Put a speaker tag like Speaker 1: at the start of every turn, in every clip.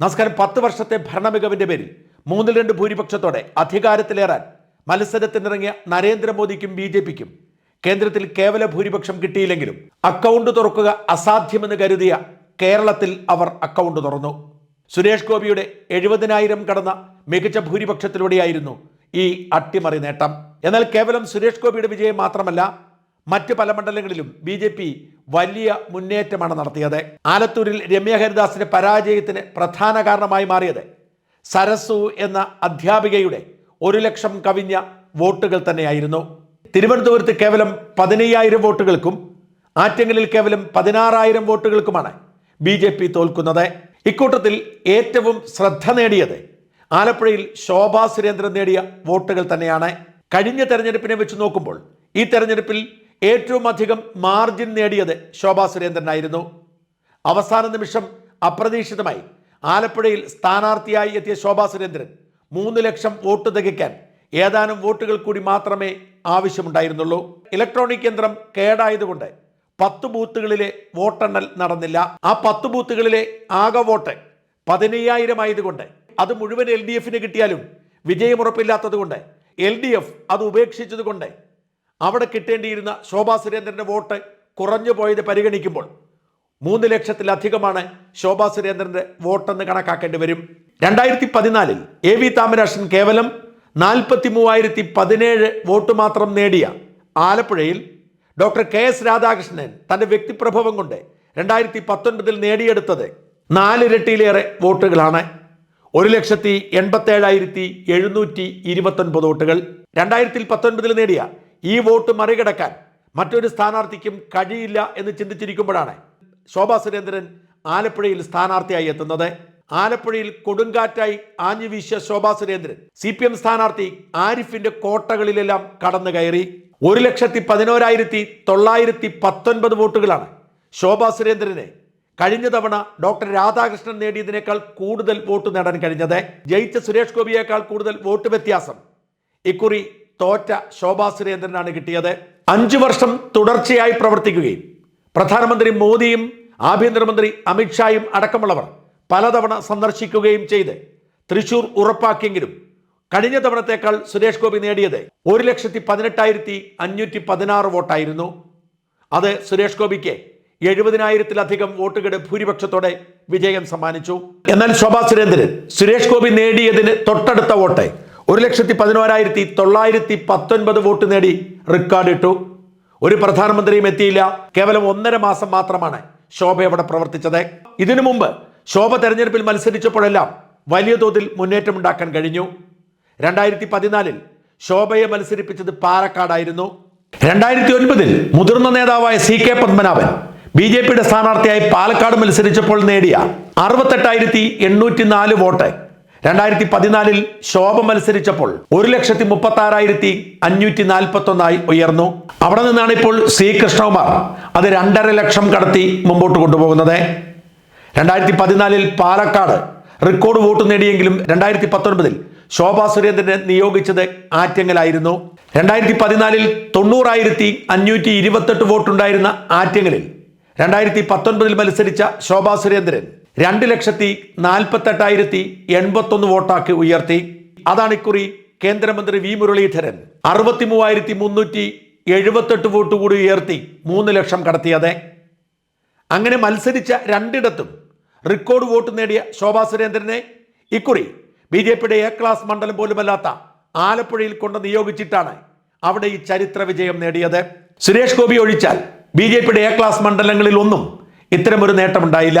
Speaker 1: നമസ്കാരം പത്ത് വർഷത്തെ ഭരണമികവിന്റെ പേരിൽ മൂന്നിൽ രണ്ട് ഭൂരിപക്ഷത്തോടെ അധികാരത്തിലേറാൻ മത്സരത്തിനിറങ്ങിയ നരേന്ദ്രമോദിക്കും ബി ജെ പിക്കും കേന്ദ്രത്തിൽ കേവല ഭൂരിപക്ഷം കിട്ടിയില്ലെങ്കിലും അക്കൗണ്ട് തുറക്കുക അസാധ്യമെന്ന് കരുതിയ കേരളത്തിൽ അവർ അക്കൗണ്ട് തുറന്നു. സുരേഷ് ഗോപിയുടെ എഴുപതിനായിരം കടന്ന മികച്ച ഭൂരിപക്ഷത്തിലൂടെയായിരുന്നു ഈ അട്ടിമറി നേട്ടം. എന്നാൽ കേവലം സുരേഷ് ഗോപിയുടെ വിജയം മാത്രമല്ല മറ്റ് പല മണ്ഡലങ്ങളിലും ബി ജെ പി വലിയ മുന്നേറ്റമാണ് നടത്തിയത്. ആലത്തൂരിൽ രമ്യ ഹരിദാസിന്റെ പരാജയത്തിന് പ്രധാന കാരണമായി മാറിയത്. സരസു എന്ന അധ്യാപികയുടെ ഒരു ലക്ഷം കവിഞ്ഞ വോട്ടുകൾ തന്നെയായിരുന്നു. തിരുവനന്തപുരത്ത് കേവലം പതിനയ്യായിരം വോട്ടുകൾക്കും ആറ്റങ്ങലിൽ കേവലം പതിനാറായിരം വോട്ടുകൾക്കുമാണ് ബി ജെ പി തോൽക്കുന്നത്. ഇക്കൂട്ടത്തിൽ ഏറ്റവും ശ്രദ്ധ നേടിയത് ആലപ്പുഴയിൽ ശോഭാ സുരേന്ദ്രൻ നേടിയ വോട്ടുകൾ തന്നെയാണ്. കഴിഞ്ഞ തെരഞ്ഞെടുപ്പിനെ വെച്ച് നോക്കുമ്പോൾ ഈ തെരഞ്ഞെടുപ്പിൽ ഏറ്റവും അധികം മാർജിൻ നേടിയത് ശോഭാ സുരേന്ദ്രനായിരുന്നു. അവസാന നിമിഷം അപ്രതീക്ഷിതമായി ആലപ്പുഴയിൽ സ്ഥാനാർത്ഥിയായി എത്തിയ ശോഭാ സുരേന്ദ്രൻ മൂന്ന് ലക്ഷം വോട്ട് തികയ്ക്കാൻ ഏതാനും വോട്ടുകൾ കൂടി മാത്രമേ ആവശ്യമുണ്ടായിരുന്നുള്ളൂ. ഇലക്ട്രോണിക് യന്ത്രം കേടായതുകൊണ്ട് പത്ത് ബൂത്തുകളിലെ വോട്ടെണ്ണൽ നടന്നില്ല. ആ പത്ത് ബൂത്തുകളിലെ ആകെ വോട്ട് പതിനയ്യായിരം ആയതുകൊണ്ട് അത് മുഴുവൻ എൽ ഡി എഫിന് കിട്ടിയാലും വിജയമുറപ്പില്ലാത്തതുകൊണ്ട് എൽ ഡി എഫ് അത് ഉപേക്ഷിച്ചതുകൊണ്ട് അവിടെ കിട്ടേണ്ടിയിരുന്ന ശോഭാ സുരേന്ദ്രന്റെ വോട്ട് കുറഞ്ഞു പോയത് പരിഗണിക്കുമ്പോൾ മൂന്ന് ലക്ഷത്തിലധികമാണ് ശോഭാ സുരേന്ദ്രന്റെ വോട്ടെന്ന് കണക്കാക്കേണ്ടി വരും. രണ്ടായിരത്തി പതിനാലിൽ എ വി താമരാഷൻ കേവലം നാൽപ്പത്തി മൂവായിരത്തി പതിനേഴ് വോട്ട് മാത്രം നേടിയ ആലപ്പുഴയിൽ ഡോക്ടർ കെ എസ് രാധാകൃഷ്ണൻ തന്റെ വ്യക്തിപ്രഭവം കൊണ്ട് രണ്ടായിരത്തി പത്തൊൻപതിൽ നേടിയെടുത്തത് നാലിരട്ടിയിലേറെ വോട്ടുകളാണ്. ഒരു ലക്ഷത്തി എൺപത്തേഴായിരത്തി എഴുന്നൂറ്റി ഇരുപത്തൊൻപത് വോട്ടുകൾ. രണ്ടായിരത്തി പത്തൊൻപതിൽ നേടിയ ഈ വോട്ട് മറികടക്കാൻ മറ്റൊരു സ്ഥാനാർത്ഥിക്കും കഴിയില്ല എന്ന് ചിന്തിച്ചിരിക്കുമ്പോഴാണ് ശോഭാ സുരേന്ദ്രൻ ആലപ്പുഴയിൽ സ്ഥാനാർത്ഥിയായി എത്തുന്നത്. ആലപ്പുഴയിൽ കൊടുങ്കാറ്റായി ആഞ്ഞു വീശിയ Shobha Surendran. C P M സ്ഥാനാർത്ഥി ആരിഫിന്റെ കോട്ടകളിലെല്ലാം കടന്നു കയറി. ഒരു ലക്ഷത്തി പതിനോരായിരത്തി തൊള്ളായിരത്തി പത്തൊൻപത് വോട്ടുകളാണ് ശോഭാ സുരേന്ദ്രനെ കഴിഞ്ഞ തവണ ഡോക്ടർ രാധാകൃഷ്ണൻ നേടിയതിനേക്കാൾ കൂടുതൽ വോട്ട് നേടാൻ കഴിഞ്ഞത്. ജയിച്ച സുരേഷ് ഗോപിയേക്കാൾ കൂടുതൽ വോട്ട് വ്യത്യാസം. ഇക്കുറി തോറ്റ ശോഭാ സുരേന്ദ്രനാണ് കിട്ടിയത്. അഞ്ചു വർഷം തുടർച്ചയായി പ്രവർത്തിക്കുകയും പ്രധാനമന്ത്രി മോദിയും ആഭ്യന്തരമന്ത്രി അമിത്ഷായും അടക്കമുള്ളവർ പലതവണ സന്ദർശിക്കുകയും ചെയ്ത് തൃശൂർ ഉറപ്പാക്കിയെങ്കിലും കഴിഞ്ഞ തവണത്തേക്കാൾ സുരേഷ് ഗോപി നേടിയത് ഒരു ലക്ഷത്തി പതിനെട്ടായിരത്തി അഞ്ഞൂറ്റി പതിനാറ് വോട്ടായിരുന്നു. അത് സുരേഷ് ഗോപിക്ക് എഴുപതിനായിരത്തിലധികം വോട്ടുകളുടെ ഭൂരിപക്ഷത്തോടെ വിജയം സമ്മാനിച്ചു. എന്നാൽ ശോഭാ സുരേന്ദ്രൻ സുരേഷ് ഗോപി നേടിയതിന് തൊട്ടടുത്ത വോട്ട് ഒരു ലക്ഷത്തി പതിനോരായിരത്തി തൊള്ളായിരത്തി പത്തൊൻപത് വോട്ട് നേടി റെക്കോർഡ് ഇട്ടു. ഒരു പ്രധാനമന്ത്രിയും എത്തിയില്ല. കേവലം ഒന്നര മാസം മാത്രമാണ് ശോഭ അവിടെ പ്രവർത്തിച്ചത്. ഇതിനു മുമ്പ് ശോഭ തെരഞ്ഞെടുപ്പിൽ മത്സരിച്ചപ്പോഴെല്ലാം വലിയ തോതിൽ മുന്നേറ്റമുണ്ടാക്കാൻ കഴിഞ്ഞു. രണ്ടായിരത്തി പതിനാലിൽ ശോഭയെ മത്സരിപ്പിച്ചത് പാലക്കാടായിരുന്നു. രണ്ടായിരത്തി ഒൻപതിൽ മുതിർന്ന നേതാവായ C K Padmanabhan B J പിയുടെ സ്ഥാനാർത്ഥിയായി പാലക്കാട് മത്സരിച്ചപ്പോൾ നേടിയ അറുപത്തെട്ടായിരത്തി എണ്ണൂറ്റി നാല് വോട്ട് രണ്ടായിരത്തി പതിനാലിൽ ശോഭ മത്സരിച്ചപ്പോൾ ഒരു ലക്ഷത്തി മുപ്പത്തി ആറായിരത്തി അഞ്ഞൂറ്റി നാൽപ്പത്തി ഒന്നായി ഉയർന്നു. അവിടെ നിന്നാണ് ഇപ്പോൾ സി കൃഷ്ണകുമാർ അത് രണ്ടര ലക്ഷം കടത്തി മുമ്പോട്ട് കൊണ്ടുപോകുന്നത്. രണ്ടായിരത്തി പതിനാലിൽ പാലക്കാട് റെക്കോർഡ് വോട്ട് നേടിയെങ്കിലും രണ്ടായിരത്തി പത്തൊൻപതിൽ ശോഭാ സുരേന്ദ്രനെ നിയോഗിച്ചത് ആറ്റങ്ങലായിരുന്നു. രണ്ടായിരത്തി പതിനാലിൽ തൊണ്ണൂറായിരത്തി അഞ്ഞൂറ്റി ഇരുപത്തെട്ട് വോട്ടുണ്ടായിരുന്ന ആറ്റങ്ങലിൽ രണ്ടായിരത്തി പത്തൊൻപതിൽ മത്സരിച്ച ശോഭാ സുരേന്ദ്രൻ രണ്ട് ലക്ഷത്തി നാൽപ്പത്തെട്ടായിരത്തി എൺപത്തൊന്ന് വോട്ടാക്കി ഉയർത്തി. അതാണ് ഇക്കുറി കേന്ദ്രമന്ത്രി വി മുരളീധരൻ അറുപത്തി മൂവായിരത്തി മുന്നൂറ്റി എഴുപത്തെട്ട് വോട്ട് കൂടി ഉയർത്തി മൂന്ന് ലക്ഷം കടത്തിയത്. അങ്ങനെ മത്സരിച്ച രണ്ടിടത്തും റെക്കോർഡ് വോട്ട് നേടിയ ശോഭാ സുരേന്ദ്രനെ ഇക്കുറി ബി ജെ പിയുടെ എ ക്ലാസ് മണ്ഡലം പോലുമല്ലാത്ത ആലപ്പുഴയിൽ കൊണ്ട് നിയോഗിച്ചിട്ടാണ് അവിടെ ഈ ചരിത്ര വിജയം നേടിയത്. സുരേഷ് ഗോപി ഒഴിച്ചാൽ ബി ജെ പിയുടെ എ ക്ലാസ് മണ്ഡലങ്ങളിൽ ഒന്നും ഇത്തരമൊരു നേട്ടമുണ്ടായില്ല.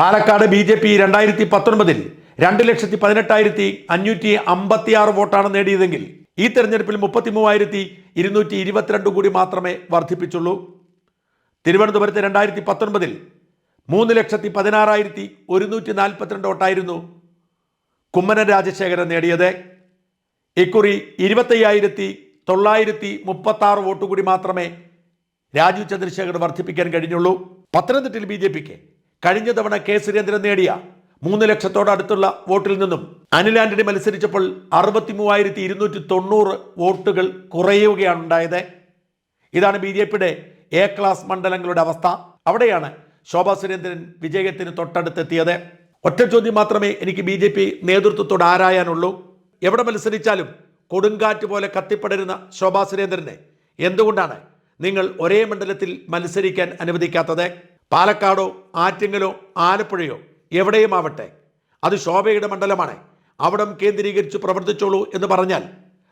Speaker 1: പാലക്കാട് ബി ജെ പി രണ്ടായിരത്തി പത്തൊൻപതിൽ രണ്ട് ലക്ഷത്തി പതിനെട്ടായിരത്തി അഞ്ഞൂറ്റി അമ്പത്തി ആറ് വോട്ടാണ് നേടിയതെങ്കിൽ ഈ തെരഞ്ഞെടുപ്പിൽ മുപ്പത്തി മൂവായിരത്തി ഇരുന്നൂറ്റി ഇരുപത്തിരണ്ട് കൂടി മാത്രമേ വർദ്ധിപ്പിച്ചുള്ളൂ. തിരുവനന്തപുരത്ത് രണ്ടായിരത്തി പത്തൊൻപതിൽ മൂന്ന് ലക്ഷത്തി പതിനാറായിരത്തി ഒരുന്നൂറ്റി നാൽപ്പത്തിരണ്ട് വോട്ടായിരുന്നു കുമ്മനം രാജശേഖരൻ നേടിയത്. ഇക്കുറി ഇരുപത്തയ്യായിരത്തി തൊള്ളായിരത്തി മുപ്പത്തി ആറ് വോട്ട് കൂടി മാത്രമേ രാജീവ് ചന്ദ്രശേഖർ വർദ്ധിപ്പിക്കാൻ കഴിഞ്ഞുള്ളൂ. പത്തനംതിട്ടയിൽ ബി ജെ പിക്ക് കഴിഞ്ഞ തവണ കെ സുരേന്ദ്രൻ നേടിയ മൂന്ന് ലക്ഷത്തോടടുത്തുള്ള വോട്ടിൽ നിന്നും അനിൽ ആന്റണി മത്സരിച്ചപ്പോൾ അറുപത്തി മൂവായിരത്തി ഇരുന്നൂറ്റി തൊണ്ണൂറ് വോട്ടുകൾ കുറയുകയാണ് ഉണ്ടായത്. ഇതാണ് ബി ജെ പിയുടെ എ ക്ലാസ് മണ്ഡലങ്ങളുടെ അവസ്ഥ. അവിടെയാണ് ശോഭാ സുരേന്ദ്രൻ വിജയത്തിന് തൊട്ടടുത്തെത്തിയത്. ഒറ്റ ചോദ്യം മാത്രമേ എനിക്ക് ബി ജെ പി നേതൃത്വത്തോട് ആരായാനുള്ളൂ. എവിടെ മത്സരിച്ചാലും കൊടുങ്കാറ്റ് പോലെ കത്തിപ്പടരുന്ന ശോഭാ സുരേന്ദ്രനെ എന്തുകൊണ്ടാണ് നിങ്ങൾ ഒരേ മണ്ഡലത്തിൽ മത്സരിക്കാൻ അനുവദിക്കാത്തത്? പാലക്കാടോ ആറ്റിങ്ങലോ ആലപ്പുഴയോ എവിടെയും ആവട്ടെ. അത് ശോഭയുടെ മണ്ഡലമാണ്. അവിടം കേന്ദ്രീകരിച്ച് പ്രവർത്തിച്ചോളൂ എന്ന് പറഞ്ഞാൽ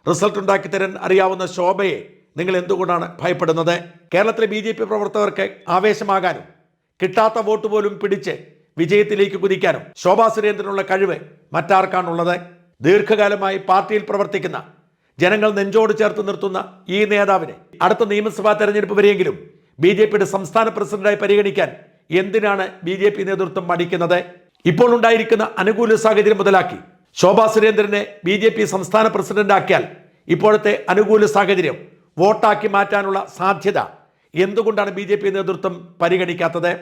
Speaker 1: റിസൾട്ട് ഉണ്ടാക്കി തരാൻ അറിയാവുന്ന ശോഭയെ നിങ്ങൾ എന്തുകൊണ്ടാണ് ഭയപ്പെടുന്നത്? കേരളത്തിലെ ബി ജെ പി പ്രവർത്തകർക്ക് ആവേശമാകാനും കിട്ടാത്ത വോട്ട് പോലും പിടിച്ച് വിജയത്തിലേക്ക് കുതിക്കാനും ശോഭാ സുരേന്ദ്രനുള്ള കഴിവ് മറ്റാർക്കാണുള്ളത്? ദീർഘകാലമായി പാർട്ടിയിൽ പ്രവർത്തിക്കുന്ന ജനങ്ങൾ നെഞ്ചോട് ചേർത്ത് നിർത്തുന്ന ഈ നേതാവിനെ അടുത്ത നിയമസഭാ തെരഞ്ഞെടുപ്പ് വരെയെങ്കിലും ബി ജെ പിയുടെ സംസ്ഥാന പ്രസിഡന്റായി പരിഗണിക്കാൻ എന്തിനാണ് ബി ജെ പി നേതൃത്വം മടിക്കുന്നത്? ഇപ്പോൾ ഉണ്ടായിരിക്കുന്ന അനുകൂല സാഹചര്യം മുതലാക്കി ശോഭാ സുരേന്ദ്രനെ ബി ജെ പി സംസ്ഥാന പ്രസിഡന്റാക്കിയാൽ ഇപ്പോഴത്തെ അനുകൂല സാഹചര്യം വോട്ടാക്കി മാറ്റാനുള്ള സാധ്യത എന്തുകൊണ്ടാണ് ബി നേതൃത്വം പരിഗണിക്കാത്തത്?